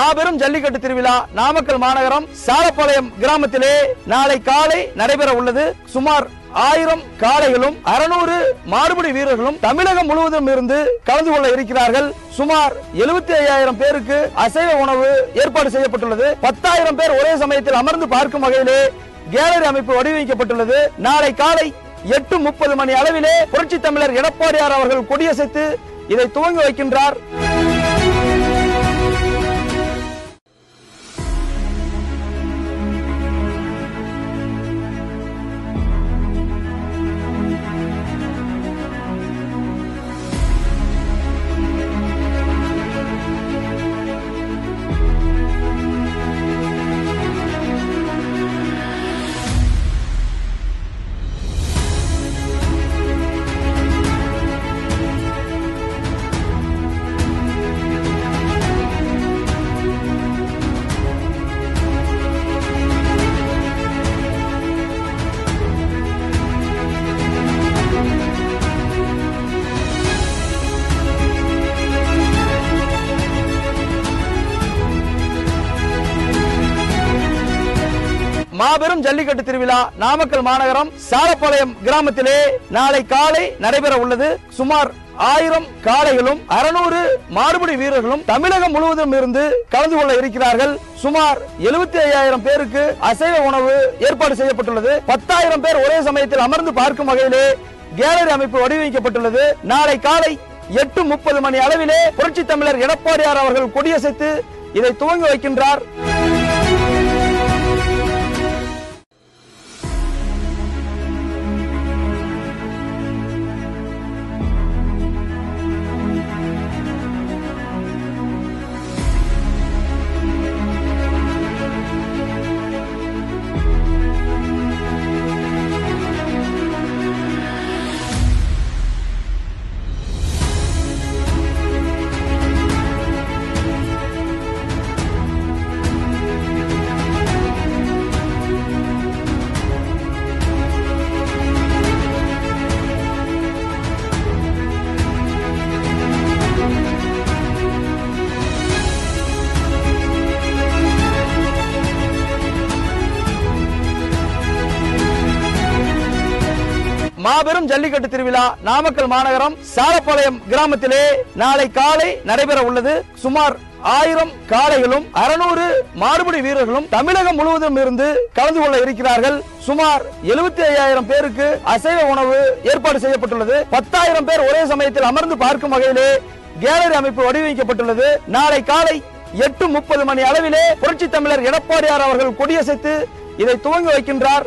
மாபெரும் ஜல்லிக்கட்டு திருவிழா நாமக்கல் மாநகரம் சாலப்பாளையம் கிராமத்திலே நாளை காலை நடைபெற உள்ளது. சுமார் ஆயிரம் காளைகளும் அறுநூறு மாறுபடி வீரர்களும் தமிழகம் முழுவதும் இருந்து கலந்து கொள்ள இருக்கிறார்கள். சுமார் எழுபத்தி ஐயாயிரம் பேருக்கு அசைவ உணவு ஏற்பாடு செய்யப்பட்டுள்ளது. பத்தாயிரம் பேர் ஒரே சமயத்தில் அமர்ந்து பார்க்கும் வகையிலே கேலரி அமைப்பு வடிவமைக்கப்பட்டுள்ளது. நாளை காலை எட்டு முப்பது மணி அளவிலே புரட்சி தமிழர் எடப்பாடியார் அவர்கள் கொடியசைத்து இதை துவங்கி வைக்கின்றார். மாபெரும் ஜல்லிக்கட்டு திருவிழா நாமக்கல் மாநகரம் சாலப்பாளையம் கிராமத்திலே நாளை காலை நடைபெற உள்ளது. சுமார் ஆயிரம் காளைகளும் அறுநூறு மாறுபடி வீரர்களும் தமிழகம் முழுவதும் இருந்து கலந்து கொள்ள இருக்கிறார்கள். சுமார் எழுபத்தி ஐயாயிரம் பேருக்கு அசைவ உணவு ஏற்பாடு செய்யப்பட்டுள்ளது. பத்தாயிரம் பேர் ஒரே சமயத்தில் அமர்ந்து பார்க்கும் வகையிலே கேலரி அமைப்பு வடிவமைக்கப்பட்டுள்ளது. நாளை காலை எட்டு முப்பது மணி அளவிலே புரட்சி தமிழர் எடப்பாடியார் அவர்கள் கொடியசைத்து இதை துவங்கி வைக்கின்றார். மாபெரும் ஜல்லிக்கட்டு திருவிழா நாமக்கல் மாநகரம் சாலப்பாளையம் கிராமத்திலே நாளை காலை நடைபெற உள்ளது. சுமார் ஆயிரம் காளைகளும் அறுநூறு மாறுபடி வீரர்களும் தமிழகம் முழுவதும் இருந்து கலந்து கொள்ள இருக்கிறார்கள். சுமார் எழுபத்தி ஐயாயிரம் பேருக்கு அசைவ உணவு ஏற்பாடு செய்யப்பட்டுள்ளது. பத்தாயிரம் பேர் ஒரே சமயத்தில் அமர்ந்து பார்க்கும் வகையிலே கேலரி அமைப்பு வடிவமைக்கப்பட்டுள்ளது. நாளை காலை எட்டு முப்பது மணி அளவிலே புரட்சி தமிழர் எடப்பாடியார் அவர்கள் கொடியசைத்து இதை துவங்கி வைக்கின்றார்.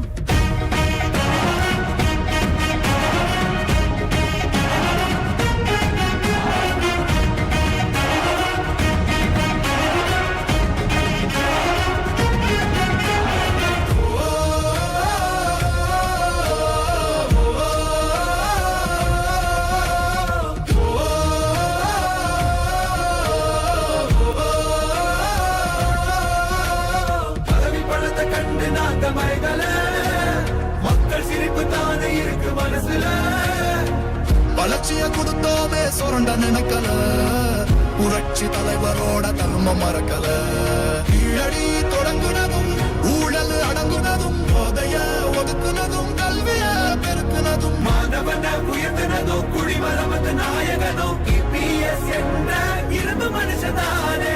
நோக்கி பிஎஸ் என்ற இரும்பு மனுஷதானே.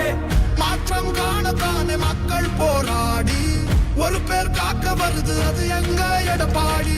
மாற்றம் காணத்தானே மக்கள் போராடி. ஒரு பேர் காக்க வருது அது எங்க எடப்பாடி?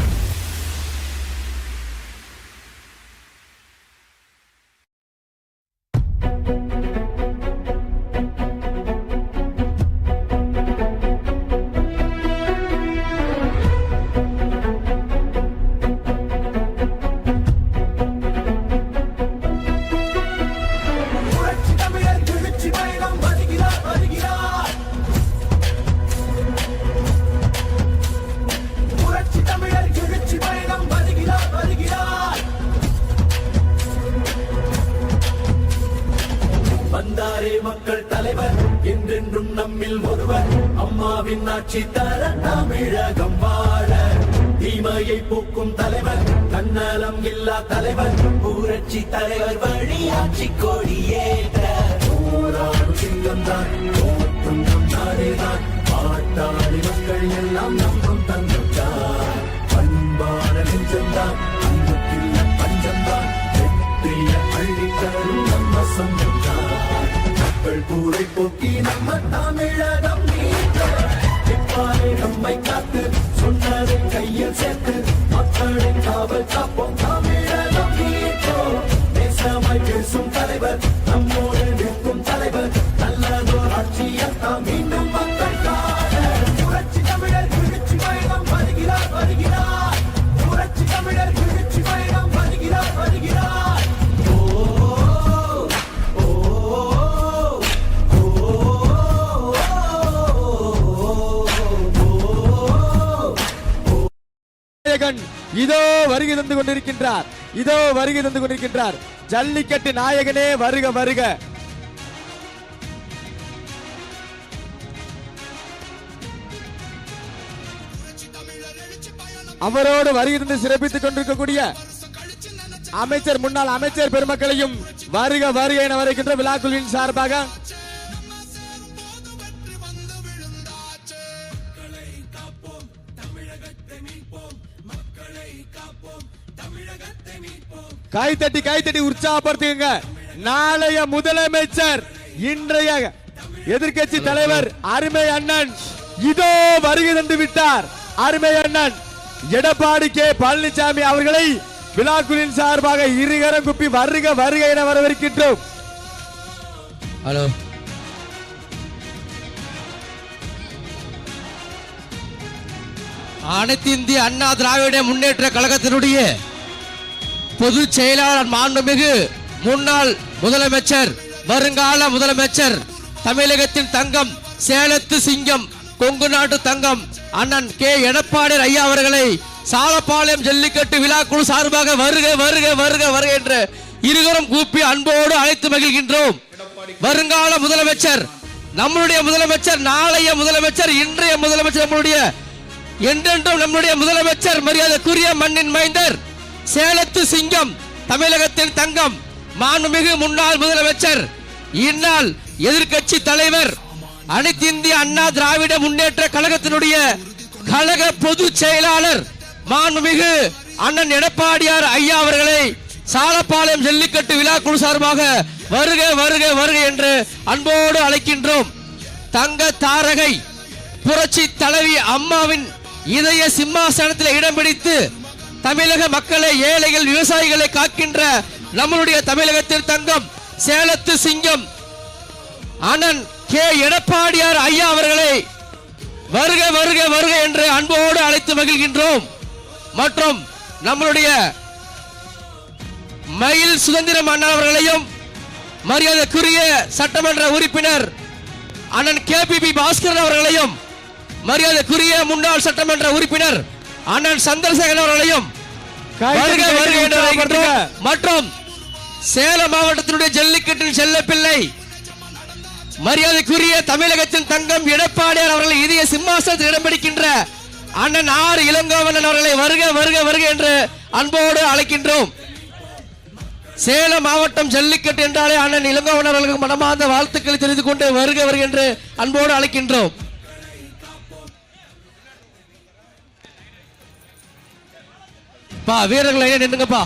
தலைவர் தன்னலம் இல்லா தலைவர் ஊரட்சி தலைவர் வழி ஆட்சி கொடியேற்ற போராடும் சிங்கம்தான் தோற்றும் நம் நாடேதான் பாட்டாளி மக்கள் எல்லாம் நம்பும் தங்கம்தான் பண்பான நெஞ்சம்தான் அன்புக்கில்ல பஞ்சம்தான் வெற்றிய அள்ளித்தரும் நம்ம சொந்தம்தான் மக்கள் கூரை போக்கி நம்ம தமிழகம் நம்மை காத்து சொன்னதை கையில் சேர்த்து மக்களின் காவல் காப்போம். தமிழகம் மீட்போம் பேசும் தலைவர் நம்மோடு இதோ வருகை தந்து கொண்டிருக்கின்றார். இதோ வருகை தந்து கொண்டிருக்கின்றார். ஜல்லிக்கட்டு நாயகனே வருக வருக. அவரோடு வருகை தந்து சிறப்பித்துக் கொண்டிருக்கக்கூடிய அமைச்சர் முன்னாள் அமைச்சர் பெருமக்களையும் வருக வருக என வருகின்ற விழாக்குழுவின் சார்பாக கை தட்டி கை தட்டி உற்சாகப்படுத்துங்க நாளைய முதலமைச்சர் இன்றைய எதிர்க்கட்சி தலைவர் அருமை அண்ணன் இதோ வருகை தந்து விட்டார். அருமை அண்ணன் எடப்பாடி கே. பழனிசாமி அவர்களை விழாக்குழுவின் சார்பாக இருகரம் குப்பி வருக வருக என வரவிருக்கின்றோம் ஹலோ. அனைத்து இந்திய அண்ணா திராவிட முன்னேற்ற கழகத்தினுடைய பொதுச் செயலாளர் மாண்புமிகு முன்னாள் முதலமைச்சர் வருங்கால முதலமைச்சர் தமிழகத்தின் தங்கம் சேலத்து சிங்கம் கொங்கு நாட்டு தங்கம் அண்ணன் கே. எடப்பாடி ஐயா அவர்களை சாலப்பாளையம் ஜல்லிக்கட்டு விழாக்குழு சார்பாக வருக வருக வருக வருக என்று இருவரும் கூப்பி அன்போடு அழைத்து மகிழ்கின்றோம். வருங்கால முதலமைச்சர் நம்மளுடைய முதலமைச்சர் நாளைய முதலமைச்சர் இன்றைய முதலமைச்சர் நம்மளுடைய என்றென்றும் நம்மளுடைய முதலமைச்சர் மரியாதைக்குரிய மண்ணின் மைந்தர் சேலத்து சிங்கம் தமிழகத்தின் தங்கம் மாண்புமிகு முன்னாள் முதலமைச்சர் இந்நாள் எதிர்க்கட்சி தலைவர் அனைத்து இந்திய அண்ணா திராவிட முன்னேற்ற கழகத்தினுடைய கழக பொதுச் செயலாளர் மாண்புமிகு அண்ணன் எடப்பாடியார் ஐயா அவர்களை சாலப்பாளையம் ஜல்லிக்கட்டு விழா குழு சார்பாக வருக வருக வருக என்று அன்போடு அழைக்கின்றோம். தங்க தாரகை புரட்சி தலைவி அம்மாவின் இதய சிம்மாசனத்தில் இடம் பிடித்து தமிழக மக்களை ஏழைகள் விவசாயிகளை காக்கின்ற நம்மளுடைய தமிழகத்தின் தங்கம் சேலத்து சிங்கம் அண்ணன் கே. எடப்பாடியார் ஐயா அவர்களை வருக வருக வருக என்று அன்போடு அழைத்து மகிழ்கின்றோம். மற்றும் நம்மளுடைய மயில் சுதந்திரம் அண்ணா அவர்களையும் மரியாதைக்குரிய சட்டமன்ற உறுப்பினர் அண்ணன் கே. பி. பி. பாஸ்கரன் அவர்களையும் மரியாதைக்குரிய முன்னாள் சட்டமன்ற உறுப்பினர் அண்ணன் சந்திரசேகரன் அவர்களையும். மற்றும் சேலம் மாவட்டத்தினுடைய ஜல்லிக்கட்டின் செல்லப்பிள்ளை. மரியாதைக்குரிய தமிழகத்தின் தங்கம் எடப்பாடியார் அவர்கள் இதய சிம்மாசனத்தில் இடம் பிடிக்கின்ற அண்ணன் ஆர் இளங்கோவனன் அவர்களை வருக வருக வருக என்று அன்போடு அழைக்கின்றோம். சேலம் மாவட்டம் ஜல்லிக்கட்டு என்றாலே அண்ணன் இளங்கோவன் அவர்களுக்கு மனமார்ந்த வாழ்த்துக்களை தெரிந்து கொண்டு வருக வருக என்று அன்போடு அழைக்கின்றோம். பா வீரர்களை நின்றுங்கப்பா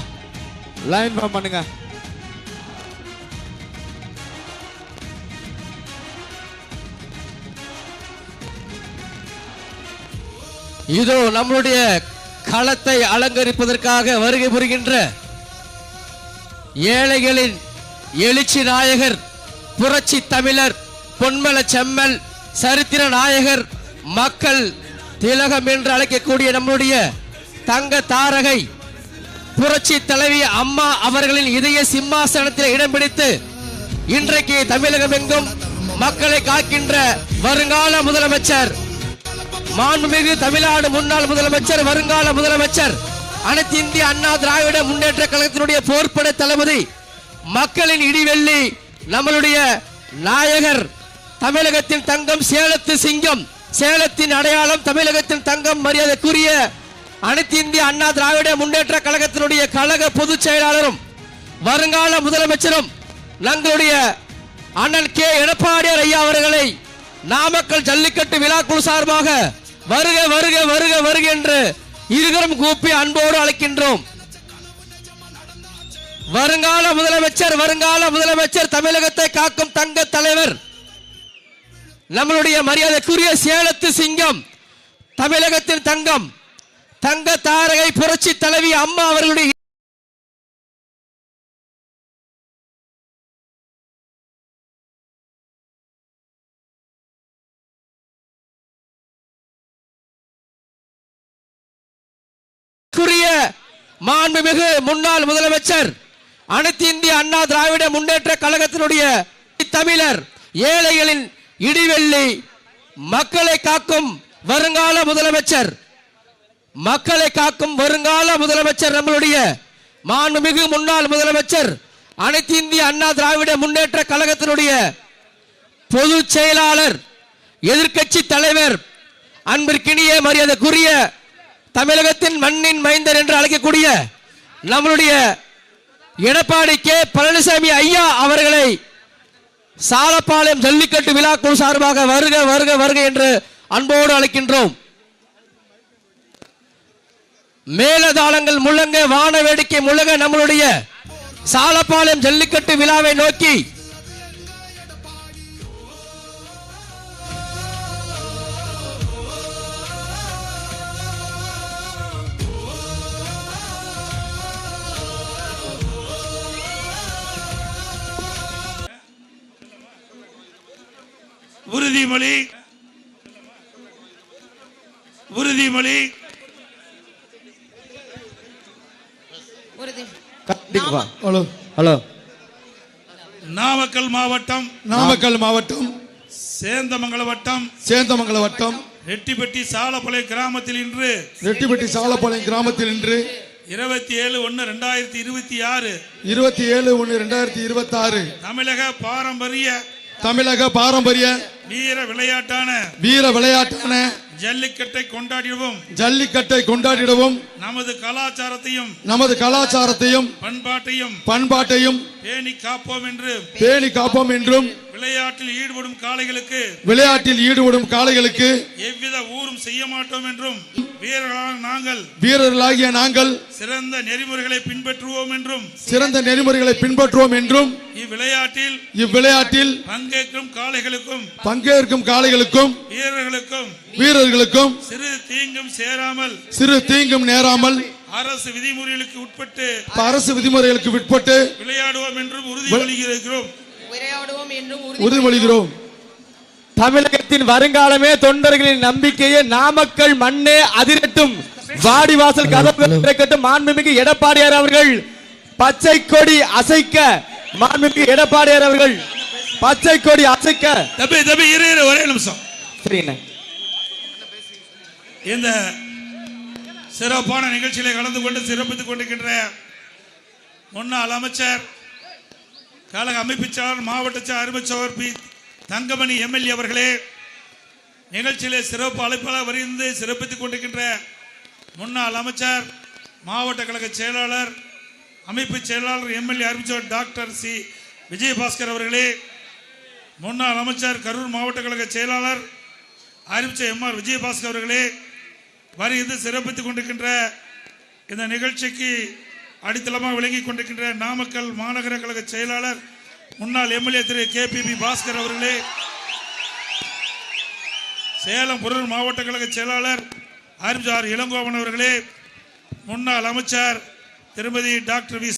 லைன் ஃபார்ம் பண்ணுங்க. இதோ நம்முடைய களத்தை அலங்கரிப்பதற்காக வருகை புரிகின்ற ஏழைகளின் எழுச்சி நாயகர் புரட்சி தமிழர் பொன்மல செம்மல் சரித்திர நாயகர் மக்கள் திலகம் என்று அழைக்கக்கூடிய நம்முடைய தங்க தாரகை புரட்சி தலைவி அம்மா அவர்களின் இதய சிம்மாசனத்தில் இடம் பிடித்து இன்றைக்கு தமிழகம் எங்கும் மக்களை காக்கின்ற வருங்கால முதலமைச்சர் மாண்புமிகு தமிழ்நாடு முன்னாள் முதலமைச்சர் வருங்கால முதலமைச்சர் அனைத்து இந்திய அண்ணா திராவிட முன்னேற்ற கழகத்தினுடைய போர்ப்படை தளபதி மக்களின் இடிவெள்ளி நம்மளுடைய நாயகர் தமிழகத்தின் தங்கம் சேலத்து சிங்கம் சேலத்தின் அடையாளம் தமிழகத்தின் தங்கம் மரியாதைக்குரிய அனைத்து இந்திய அண்ணா திராவிட முன்னேற்ற கழகத்தினுடைய கழக பொதுச் செயலாளரும் வருங்கால முதலமைச்சரும் தங்களுடைய அண்ணன் கே. எடப்பாடியார் ஐயா அவர்களை நாமக்கல் ஜல்லிக்கட்டு விழாக்குழு சார்பாக வருக வருக வருக வருக என்று இருகரும் கூப்பி அன்போடு அழைக்கின்றோம். வருங்கால முதலமைச்சர் வருங்கால முதலமைச்சர் தமிழகத்தை காக்கும் தங்க தலைவர் நம்மளுடைய மரியாதைக்குரிய சேலத்து சிங்கம் தமிழகத்தின் தங்கம் தங்க தாரகை புரட்சி தலைவி அம்மா அவர்களுடைய மாண்புமிகு முன்னாள் முதலமைச்சர் அனைத்து இந்திய அண்ணா திராவிட முன்னேற்ற கழகத்தினுடைய தமிழர் ஏழைகளின் இடிவெள்ளி மக்களை காக்கும் வருங்கால முதலமைச்சர் மக்களை காக்கும் வருங்கால முதலமைச்சர் நம்மளுடைய மாண்புமிகு முன்னாள் முதலமைச்சர் அனைத்து இந்திய அண்ணா திராவிட முன்னேற்ற கழகத்தினுடைய பொதுச் செயலாளர் எதிர்க்கட்சி தலைவர் அன்பிற்கினிய மரியாதைக்குரிய தமிழகத்தின் மண்ணின் மைந்தர் என்று அழைக்கக்கூடிய நம்மளுடைய எடப்பாடி கே. பழனிசாமி ஐயா அவர்களை சாலப்பாளையம் ஜல்லிக்கட்டு விழாக்குழு சார்பாக வருக வருக வருக என்று அன்போடு அழைக்கின்றோம். மேலதாளங்கள் முழங்க வான வேடிக்கை முழங்க நம்மளுடைய சாலப்பாளையம் ஜல்லிக்கட்டு விழாவை நோக்கி. உறுதிமொழி. உறுதிமொழி. ஹலோ. ஹலோ. நாமக்கல் மாவட்டம். நாமக்கல் மாவட்டம். சேந்தமங்கல வட்டம் சேந்தமங்கல வட்டம் ரெட்டிப்பட்டி சாலப்பாளையம் கிராமத்தில் இன்று ரெட்டிப்பட்டி சாலப்பாளையம் கிராமத்தில் இன்று இருபத்தி ஏழு ஒன்று ரெண்டாயிரத்தி இருபத்தி ஆறு. இருபத்தி ஏழு ஒன்று ரெண்டாயிரத்தி இருபத்தி ஆறு தமிழக பாரம்பரிய தமிழக பாரம்பரிய வீர விளையாட்டான வீர விளையாட்டான ஜல்லிக்கட்டை கொண்டாடிடவும். ஜல்லிக்கட்டை கொண்டாடிடவும். நமது கலாச்சாரத்தையும் நமது கலாச்சாரத்தையும் பண்பாட்டையும் பண்பாட்டையும் பேணி காப்போம் என்று பேணி காப்போம் என்றும் விளையாட்டில் ஈடுபடும் காளைகளுக்கு விளையாட்டில் ஈடுபடும் காளைகளுக்கு எவ்வித ஊரும் செய்ய மாட்டோம் என்றும் வீரர்களான நாங்கள் வீரர்களாகிய நாங்கள் சிறந்த நெறிமுறைகளை பின்பற்றுவோம் என்றும் சிறந்த நெறிமுறைகளை பின்பற்றுவோம் என்றும் இவ்விளையாட்டில் இவ்விளையாட்டில் பங்கேற்கும் காளைகளுக்கும் பங்கேற்கும் காளைகளுக்கும் வீரர்களுக்கும் வீரர்களுக்கும் சிறு தீங்கும் சேராமல் சிறு தீங்கும் நேராமல் அரசு விதிமுறைகளுக்கு உட்பட்டு அரசு விதிமுறைகளுக்கு விட்பட்டு விளையாடுவோம் என்றும் உறுதிமொழிகிறோம் விளையாடுவோம் என்றும் உறுதிமொழிகிறோம் தமிழகத்தின் வருங்காலமே தொண்டர்களின் நம்பிக்கையே நாமக்கல் மண்ணே அதிரட்டும். வாடிவாசல் கதவு திறக்கட்டும். மாண்புமிகு எடப்பாடியார் அவர்கள் பச்சை கொடி அசைக்க. மாண்புமிகு எடப்பாடியார் அவர்கள் பச்சை கொடி அசைக்க. தம்பி தம்பி இரு இரு ஒரே நிமிஷம். சரிண்ணே இந்த சிறப்பான நிகழ்ச்சியில கலந்து கொண்டு சிறப்பித்துக் கொண்டிருக்கின்ற முன்னாள் அமைச்சர் கழக அமைப்பு செயலாளர் மாவட்ட அருமைச்சவர் பி தங்கமணி எம்எல்ஏ அவர்களே நிகழ்ச்சியிலே சிறப்பு அழைப்பாளர் வரிந்து சிறப்பித்துக் கொண்டிருக்கின்ற முன்னாள் அமைச்சர் மாவட்ட கழக செயலாளர் அமைப்பு செயலாளர் எம்எல்ஏ அறிவிச்சவர் டாக்டர் சி. விஜயபாஸ்கர் அவர்களே முன்னாள் அமைச்சர் கரூர் மாவட்ட கழக செயலாளர் அறிவிச்ச எம்ஆர் விஜயபாஸ்கர் அவர்களே வருகிறது சிறப்பித்துக் கொண்டிருக்கின்ற இந்த நிகழ்ச்சிக்கு அடித்தளமாக விளங்கிக் கொண்டிருக்கின்ற நாமக்கல் மாநகர கழக செயலாளர் முன்னாள் MLA Thiru K P P Baskar அவர்களே சேலம் பொருள் மாவட்ட கழக செயலாளர் அறிவிச்சார் இளங்கோவன் அவர்களே முன்னாள் அமைச்சர் திருமதி டாக்டர் வி